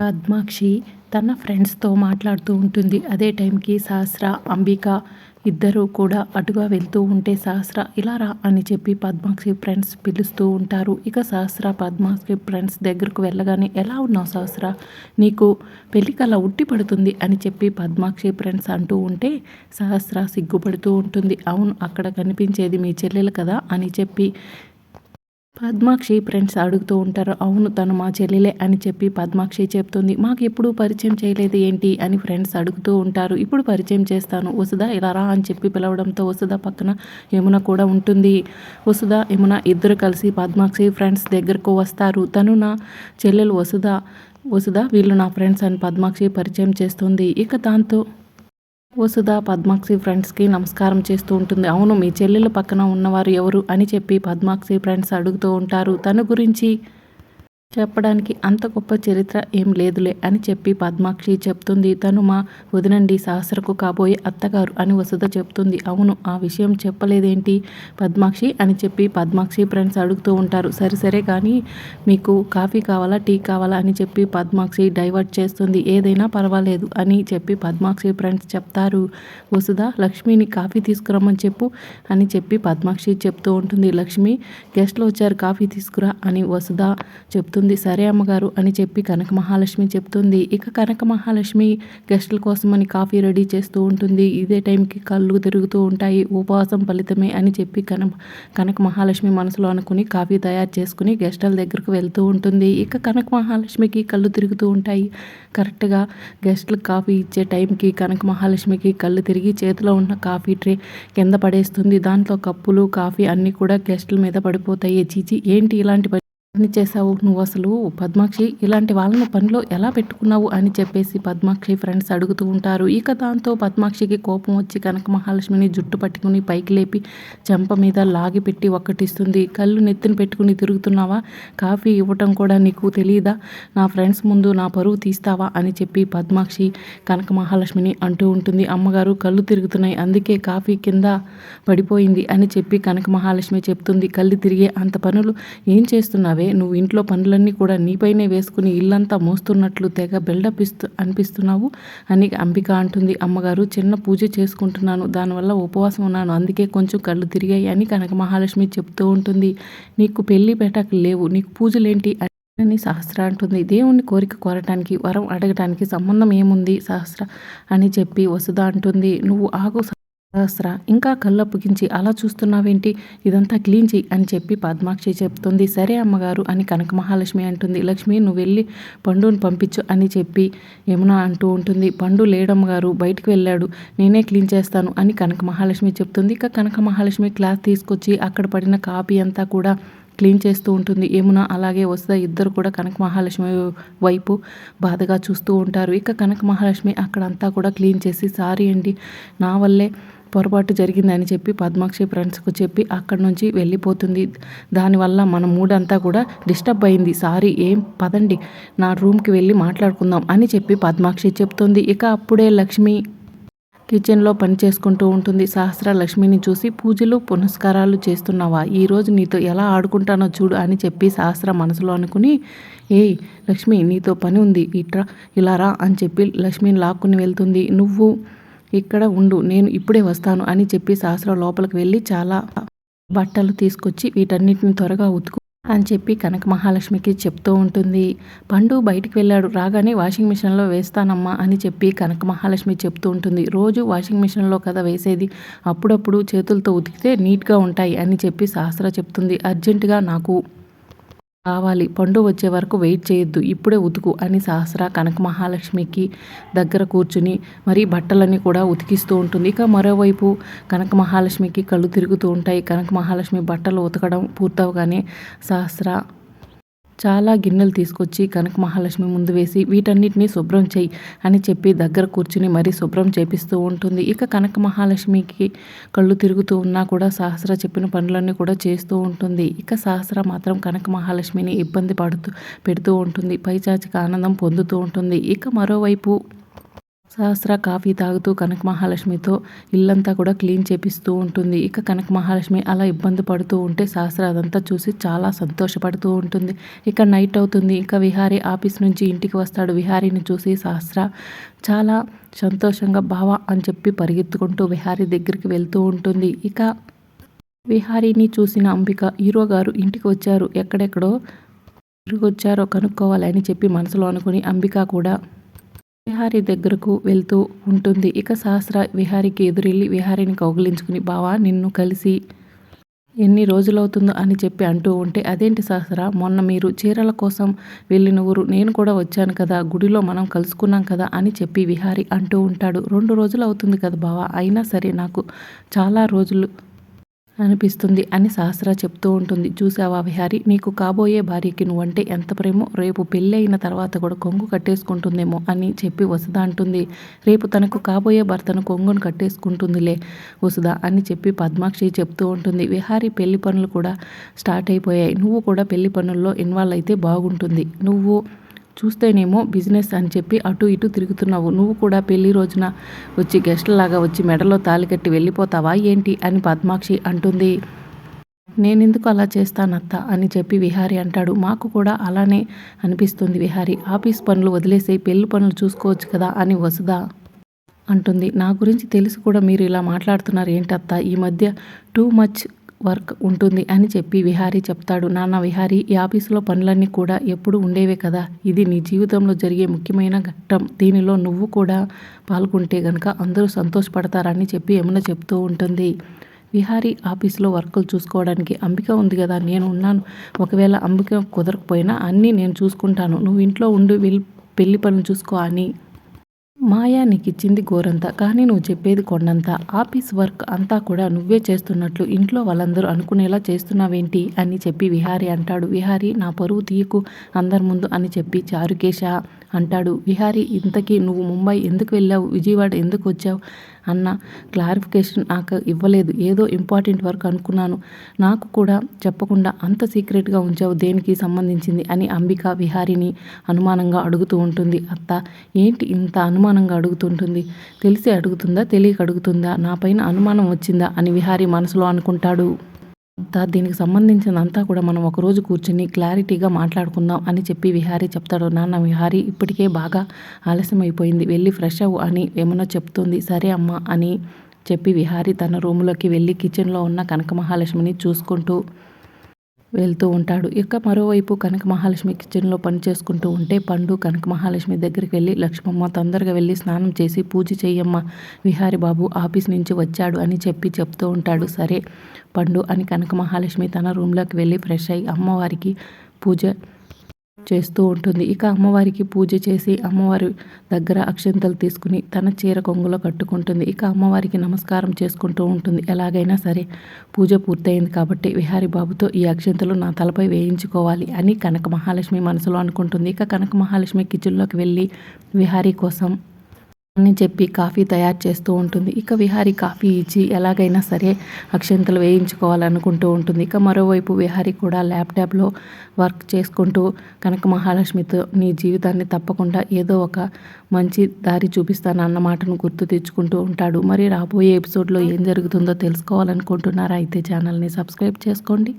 పద్మాక్షి తన ఫ్రెండ్స్తో మాట్లాడుతూ ఉంటుంది. అదే టైంకి సహస్ర అంబిక ఇద్దరు కూడా అటుగా వెళ్తూ ఉంటే సహస్ర ఇలా రా అని చెప్పి పద్మాక్షి ఫ్రెండ్స్ పిలుస్తూ ఉంటారు. ఇక సహస్ర పద్మాక్షి ఫ్రెండ్స్ దగ్గరకు వెళ్ళగానే ఎలా ఉన్నావు సహస్ర? నీకు పెళ్ళికల ఉట్టి పడుతుంది అని చెప్పి పద్మాక్షి ఫ్రెండ్స్ అంటూ ఉంటే సహస్ర సిగ్గుపడుతూ ఉంటుంది. అవును అక్కడ కనిపించేది మీ చెల్లెలు కదా అని చెప్పి పద్మాక్షి ఫ్రెండ్స్ అడుగుతూ ఉంటారు అవును తను మా చెల్లెలే అని చెప్పి పద్మాక్షి చెప్తుంది. మాకు ఎప్పుడు పరిచయం చేయలేదు ఏంటి? అని ఫ్రెండ్స్ అడుగుతూ ఉంటారు. ఇప్పుడు పరిచయం చేస్తాను. వసుధ ఇలా రా అని చెప్పి పిలవడంతో వసుధ పక్కన యమున కూడా ఉంటుంది. వసుధ యమున ఇద్దరు కలిసి పద్మాక్షి ఫ్రెండ్స్ దగ్గరకు వస్తారు. తను నా చెల్లెలు వసుధ. వసుధ వీళ్ళు నా ఫ్రెండ్స్ అని పద్మాక్షి పరిచయం చేస్తుంది. ఇక దాంతో వసుధ పద్మాక్షి ఫ్రెండ్స్కి నమస్కారం చేస్తూ ఉంటుంది. అవును మీ చెల్లెల పక్కన ఉన్నవారు ఎవరు అని చెప్పి పద్మాక్షి ఫ్రెండ్స్ అడుగుతూ ఉంటారు. తన గురించి చెప్పడానికి అంత గొప్ప చరిత్ర ఏం లేదులే అని చెప్పి పద్మాక్షి చెప్తుంది. తను మా వదినండి సహస్రకు కాబోయే అత్తగారు అని వసుధ చెప్తుంది. అవును ఆ విషయం చెప్పలేదేంటి? పద్మాక్షి అని చెప్పి పద్మాక్షి ఫ్రెండ్స్ అడుగుతూ ఉంటారు. సరే సరే కానీ మీకు కాఫీ కావాలా టీ కావాలా అని చెప్పి పద్మాక్షి డైవర్ట్ చేస్తుంది. ఏదైనా పర్వాలేదు అని చెప్పి పద్మాక్షి ఫ్రెండ్స్ చెప్తారు. వసుధ లక్ష్మిని కాఫీ తీసుకురమ్మని చెప్పు అని చెప్పి పద్మాక్షి చెప్తూ ఉంటుంది. లక్ష్మి గెస్ట్లు వచ్చారు కాఫీ తీసుకురా అని వసుధ చెప్తూ చెప్తుంది సరే అమ్మగారు అని చెప్పి కనక మహాలక్ష్మి చెప్తుంది. ఇక కనక మహాలక్ష్మి గెస్టుల కోసమని కాఫీ రెడీ చేస్తూ ఉంటుంది. ఇదే టైంకి కళ్ళు తిరుగుతూ ఉంటాయి. ఉపవాసం ఫలితమే అని చెప్పి కన కనక మహాలక్ష్మి మనసులో అనుకుని కాఫీ తయారు చేసుకుని గెస్టుల దగ్గరకు వెళ్తూ ఉంటుంది. ఇక కనక మహాలక్ష్మికి కళ్ళు తిరుగుతూ ఉంటాయి. కరెక్ట్గా గెస్టులకు కాఫీ ఇచ్చే టైంకి కనక మహాలక్ష్మికి కళ్ళు తిరిగి చేతిలో ఉన్న కాఫీ ట్రే కింద పడేస్తుంది. దాంట్లో కప్పులు కాఫీ అన్నీ కూడా గెస్టుల మీద పడిపోతాయి. చీచి ఏంటి ఇలాంటి పని చేసావు నువ్వు అసలు పద్మాక్షి ఇలాంటి వాళ్ళని పనిలో ఎలా పెట్టుకున్నావు అని చెప్పేసి పద్మాక్షి ఫ్రెండ్స్ అడుగుతూ ఉంటారు. ఇక దాంతో పద్మాక్షికి కోపం వచ్చి కనక మహాలక్ష్మిని జుట్టు పట్టుకుని పైకి లేపి చెంప మీద లాగి పెట్టి ఒక్కటిస్తుంది. కళ్ళు నెత్తిన పెట్టుకుని తిరుగుతున్నావా? కాఫీ ఇవ్వటం కూడా నీకు తెలియదా నా ఫ్రెండ్స్ ముందు నా పరువు తీస్తావా? అని చెప్పి పద్మాక్షి కనక మహాలక్ష్మిని అంటూ ఉంటుంది. అమ్మగారు కళ్ళు తిరుగుతున్నాయి. అందుకే కాఫీ కింద పడిపోయింది అని చెప్పి కనక మహాలక్ష్మి చెప్తుంది. కళ్ళు తిరిగే అంత పనులు ఏం చేస్తున్నావు? నువ్వు ఇంట్లో పనులన్నీ కూడా నీపైనే వేసుకుని ఇల్లంతా మోస్తున్నట్లు తెగ బిల్డప్ ఇస్తూ అనిపిస్తున్నావు? అని అంబిక అంటుంది. అమ్మగారు చిన్న పూజ చేసుకుంటున్నాను. దానివల్ల ఉపవాసం ఉన్నాను. అందుకే కొంచెం కళ్ళు తిరిగాయి అని కనక మహాలక్ష్మి చెప్తూ ఉంటుంది. నీకు పెళ్ళి పెట్టక లేవు. నీకు పూజలేంటి? అని సహస్ర అంటుంది. దేవుణ్ణి కోరిక కోరటానికి వరం అడగటానికి సంబంధం ఏముంది? సహస్ర అని చెప్పి వసుధ అంటుంది. నువ్వు ఆగు సహస్ర ఇంకా కళ్ళప్పగించి అలా చూస్తున్నావేంటి? ఇదంతా క్లీన్ చెయ్యి అని చెప్పి పద్మాక్షి చెప్తుంది. సరే అమ్మగారు అని కనక మహాలక్ష్మి అంటుంది. లక్ష్మి నువ్వు వెళ్ళి పండుని పంపించు అని చెప్పి యమున అంటూ ఉంటుంది. పండు లేడమ్మగారు బయటికి వెళ్ళాడు. నేనే క్లీన్ చేస్తాను అని కనక మహాలక్ష్మి చెప్తుంది. ఇక కనక మహాలక్ష్మి క్లాస్ తీసుకొచ్చి అక్కడ పడిన కాపీ అంతా కూడా క్లీన్ చేస్తూ ఉంటుంది. ఏమునా అలాగే వస్తే ఇద్దరు కూడా కనక మహాలక్ష్మి వైపు బాధగా చూస్తూ ఉంటారు. ఇక కనక మహాలక్ష్మి అక్కడంతా కూడా క్లీన్ చేసి సారీ అండి నా వల్లే పొరపాటు జరిగిందని చెప్పి పద్మాక్షి ఫ్రెండ్స్కు చెప్పి అక్కడి నుంచి వెళ్ళిపోతుంది. దానివల్ల మన మూడ్ అంతా కూడా డిస్టర్బ్ అయింది. సారీ ఏం? పదండి. నా రూమ్కి వెళ్ళి మాట్లాడుకుందాం అని చెప్పి పద్మాక్షి చెప్తుంది. ఇక అప్పుడే లక్ష్మి కిచెన్లో పని చేసుకుంటూ ఉంటుంది. సహస్ర లక్ష్మిని చూసి పూజలు పునస్కారాలు చేస్తున్నావా? ఈరోజు నీతో ఎలా ఆడుకుంటానో చూడు అని చెప్పి సహస్ర మనసులో అనుకుని ఏయ్ లక్ష్మి నీతో పని ఉంది. ఇట్రా ఇలా రా అని చెప్పి లక్ష్మిని లాక్కుని వెళ్తుంది. నువ్వు ఇక్కడ ఉండు నేను ఇప్పుడే వస్తాను అని చెప్పి సహస్ర లోపలికి వెళ్ళి చాలా బట్టలు తీసుకొచ్చి వీటన్నిటిని త్వరగా ఉతుకు అని చెప్పి కనక మహాలక్ష్మికి చెప్తూ ఉంటుంది. పండు బయటికి వెళ్ళాడు. రాగానే వాషింగ్ మిషన్లో వేస్తానమ్మా అని చెప్పి కనక మహాలక్ష్మి చెప్తూ ఉంటుంది. రోజు వాషింగ్ మిషన్లో కదా వేసేది అప్పుడప్పుడు చేతులతో ఉతికితే నీట్గా ఉంటాయి అని చెప్పి సహస్ర చెప్తుంది. అర్జెంటుగా నాకు కావాలి. పండు వచ్చే వరకు వెయిట్ చేయొద్దు. ఇప్పుడే ఉతుకు అని సహస్ర కనక మహాలక్ష్మికి దగ్గర కూర్చుని మరి బట్టలన్నీ కూడా ఉతికిస్తూ ఉంటుంది. ఇక మరోవైపు కనక మహాలక్ష్మికి కళ్ళు తిరుగుతూ ఉంటాయి. కనక మహాలక్ష్మి బట్టలు ఉతకడం పూర్తవగానే సహస్ర చాలా గిన్నెలు తీసుకొచ్చి కనక మహాలక్ష్మి ముందు వేసి వీటన్నిటిని శుభ్రం చేయి అని చెప్పి దగ్గర కూర్చుని మరీ శుభ్రం చేపిస్తూ ఉంటుంది. ఇక కనక మహాలక్ష్మికి కళ్ళు తిరుగుతూ ఉన్నా కూడా సహస్ర చెప్పిన పనులన్నీ కూడా చేస్తూ ఉంటుంది. ఇక సహస్ర మాత్రం కనక మహాలక్ష్మిని ఇబ్బంది పడుతూ పెడుతూ ఉంటుంది. పైచాచిక ఆనందం పొందుతూ ఉంటుంది. ఇక మరోవైపు సహస్ర కాఫీ తాగుతూ కనక మహాలక్ష్మితో ఇల్లంతా కూడా క్లీన్ చేపిస్తూ ఉంటుంది. ఇక కనక మహాలక్ష్మి అలా ఇబ్బంది పడుతూ ఉంటే సహస్ర అదంతా చూసి చాలా సంతోషపడుతూ ఉంటుంది. ఇక నైట్ అవుతుంది. ఇక విహారీ ఆఫీస్ నుంచి ఇంటికి వస్తాడు. విహారీని చూసి సహస్ర చాలా సంతోషంగా బావ అని చెప్పి పరిగెత్తుకుంటూ విహారీ దగ్గరికి వెళ్తూ ఉంటుంది. ఇక విహారీని చూసిన అంబిక హీరో గారు ఇంటికి వచ్చారు. ఎక్కడెక్కడో తిరిగి వచ్చారో కనుక్కోవాలని చెప్పి మనసులో అనుకుని అంబిక కూడా విహారీ దగ్గరకు వెళ్తూ ఉంటుంది. ఇక సహస్ర విహారీకి ఎదురెళ్ళి విహారీని కౌగిలించుకుని బావా నిన్ను కలిసి ఎన్ని రోజులవుతుందో అని చెప్పి అంటూ ఉంటే అదేంటి సహస్ర మొన్న మీరు చీరల కోసం వెళ్ళిన ఊరు నేను కూడా వచ్చాను కదా గుడిలో మనం కలుసుకున్నాం కదా అని చెప్పి విహారీ అంటూ ఉంటాడు. రెండు రోజులు అవుతుంది కదా బావా అయినా సరే నాకు చాలా రోజులు అనిపిస్తుంది అని సహస్ర చెప్తూ ఉంటుంది. చూసావా విహారి? నీకు కాబోయే భార్యకి నువ్వంటే ఎంత ప్రేమో రేపు పెళ్ళైన తర్వాత కూడా కొంగు కట్టేసుకుంటుందేమో అని చెప్పి వసుధ అంటుంది. రేపు తనకు కాబోయే భర్తను కొంగును కట్టేసుకుంటుందిలే వసుధ అని చెప్పి పద్మాక్షి చెప్తూ ఉంటుంది. విహారీ పెళ్ళి పనులు కూడా స్టార్ట్ అయిపోయాయి. నువ్వు కూడా పెళ్ళి పనుల్లో ఇన్వాల్వ్ అయితే బాగుంటుంది. నువ్వు చూస్తేనేమో బిజినెస్ అని చెప్పి అటు ఇటు తిరుగుతున్నావు. నువ్వు కూడా పెళ్ళి రోజున వచ్చి గెస్ట్లాగా వచ్చి మెడలో తాలి కట్టి వెళ్ళిపోతావా ఏంటి అని పద్మాక్షి అంటుంది. నేనెందుకు అలా చేస్తానత్త అని చెప్పి విహారి అంటాడు. మాకు కూడా అలానే అనిపిస్తుంది విహారి. ఆఫీస్ పనులు వదిలేసి పెళ్ళి పనులు చూసుకోవచ్చు కదా అని వసుదా అంటుంది. నా గురించి తెలిసి కూడా మీరు ఇలా మాట్లాడుతున్నారు ఏంటత్త? ఈ మధ్య టూ మచ్ వర్క్ ఉంటుంది అని చెప్పి విహారీ చెప్తాడు. నాన్న విహారీ ఈ ఆఫీసులో పనులన్నీ కూడా ఎప్పుడు ఉండేవే కదా? ఇది నీ జీవితంలో జరిగే ముఖ్యమైన ఘట్టం. దీనిలో నువ్వు కూడా పాల్గొంటే గనక అందరూ సంతోషపడతారని చెప్పి యమున చెప్తూ ఉంటుంది. విహారీ ఆఫీస్లో వర్కులు చూసుకోవడానికి అంబిక ఉంది కదా? నేను ఉన్నాను. ఒకవేళ అంబిక కుదరకపోయినా అన్నీ నేను చూసుకుంటాను. నువ్వు ఇంట్లో ఉండి వెళ్ళి పెళ్ళి పనులు చూసుకో అని మాయా నీకిచ్చింది గోరంతా కానీ నువ్వు చెప్పేది కొండంత. ఆఫీస్ వర్క్ అంతా కూడా నువ్వే చేస్తున్నట్లు ఇంట్లో వాళ్ళందరూ అనుకునేలా చేస్తున్నావేంటి అని చెప్పి విహారి అంటాడు. విహారి నా పరువు తీయకు అందరి ముందు అని చెప్పి చారుకేశ అంటాడు. విహారి ఇంతకీ నువ్వు ముంబై ఎందుకు వెళ్ళావు? విజయవాడ ఎందుకు వచ్చావు? అన్న క్లారిఫికేషన్ నాకు ఇవ్వలేదు. ఏదో ఇంపార్టెంట్ వర్క్ అనుకున్నాను. నాకు కూడా చెప్పకుండా అంత సీక్రెట్గా ఉంచావు దేనికి సంబంధించింది అని అంబిక విహారిని అనుమానంగా అడుగుతూ ఉంటుంది. అత్త ఏంటి ఇంత అనుమానంగా అడుగుతుంటుంది? తెలిసి అడుగుతుందా? తెలియక అడుగుతుందా? నా పైన అనుమానం వచ్చిందా? అని విహారి మనసులో అనుకుంటాడు. అంతా దీనికి సంబంధించినంతా కూడా మనం ఒకరోజు కూర్చుని క్లారిటీగా మాట్లాడుకుందాం అని చెప్పి విహారీ చెప్తాడు. నాన్న విహారీ ఇప్పటికే బాగా ఆలస్యం అయిపోయింది వెళ్ళి ఫ్రెష్ అవ్వు అని ఏమన్నా చెప్తుంది. సరే అమ్మ అని చెప్పి విహారీ తన రూములోకి వెళ్ళి కిచెన్లో ఉన్న కనక మహాలక్ష్మిని చూసుకుంటూ వెళ్తూ ఉంటాడు. ఇక మరోవైపు కనక మహాలక్ష్మి కిచెన్లో పని చేసుకుంటూ ఉంటే పండు కనక మహాలక్ష్మి దగ్గరికి వెళ్ళి లక్ష్మమ్మ తొందరగా వెళ్ళి స్నానం చేసి పూజ చెయ్యమ్మ విహారి బాబు ఆఫీస్ నుంచి వచ్చాడు అని చెప్పి చెప్తూ ఉంటాడు. సరే పండు అని కనక మహాలక్ష్మి తన రూమ్లోకి వెళ్ళి ఫ్రెష్ అయ్యి అమ్మవారికి పూజ చేస్తూ ఉంటుంది. ఇక అమ్మవారికి పూజ చేసి అమ్మవారి దగ్గర అక్షంతలు తీసుకుని తన చీర కొంగులో కట్టుకుంటుంది. ఇక అమ్మవారికి నమస్కారం చేసుకుంటూ ఉంటుంది. ఎలాగైనా సరే పూజ పూర్తయింది కాబట్టి విహారి బాబుతో ఈ అక్షంతలు నా తలపై వేయించుకోవాలి అని కనక మహాలక్ష్మి మనసులో అనుకుంటుంది. ఇక కనక మహాలక్ష్మి కిచెన్లోకి వెళ్ళి విహారీ కోసం అని చెప్పి కాఫీ తయారు చేస్తూ ఉంటుంది. ఇక విహారి కాఫీ ఇచ్చి ఎలాగైనా సరే అక్షంతలు వేయించుకోవాలనుకుంటూ ఉంటుంది. ఇక మరోవైపు విహారి కూడా ల్యాప్టాప్లో వర్క్ చేసుకుంటూ కనక మహాలక్ష్మితో నీ జీవితాన్ని తప్పకుండా ఏదో ఒక మంచి దారి చూపిస్తాను అన్న మాటను గుర్తు తెచ్చుకుంటూ ఉంటాడు. మరి రాబోయే ఎపిసోడ్లో ఏం జరుగుతుందో తెలుసుకోవాలనుకుంటున్నారా? అయితే ఛానల్ని సబ్స్క్రైబ్ చేసుకోండి.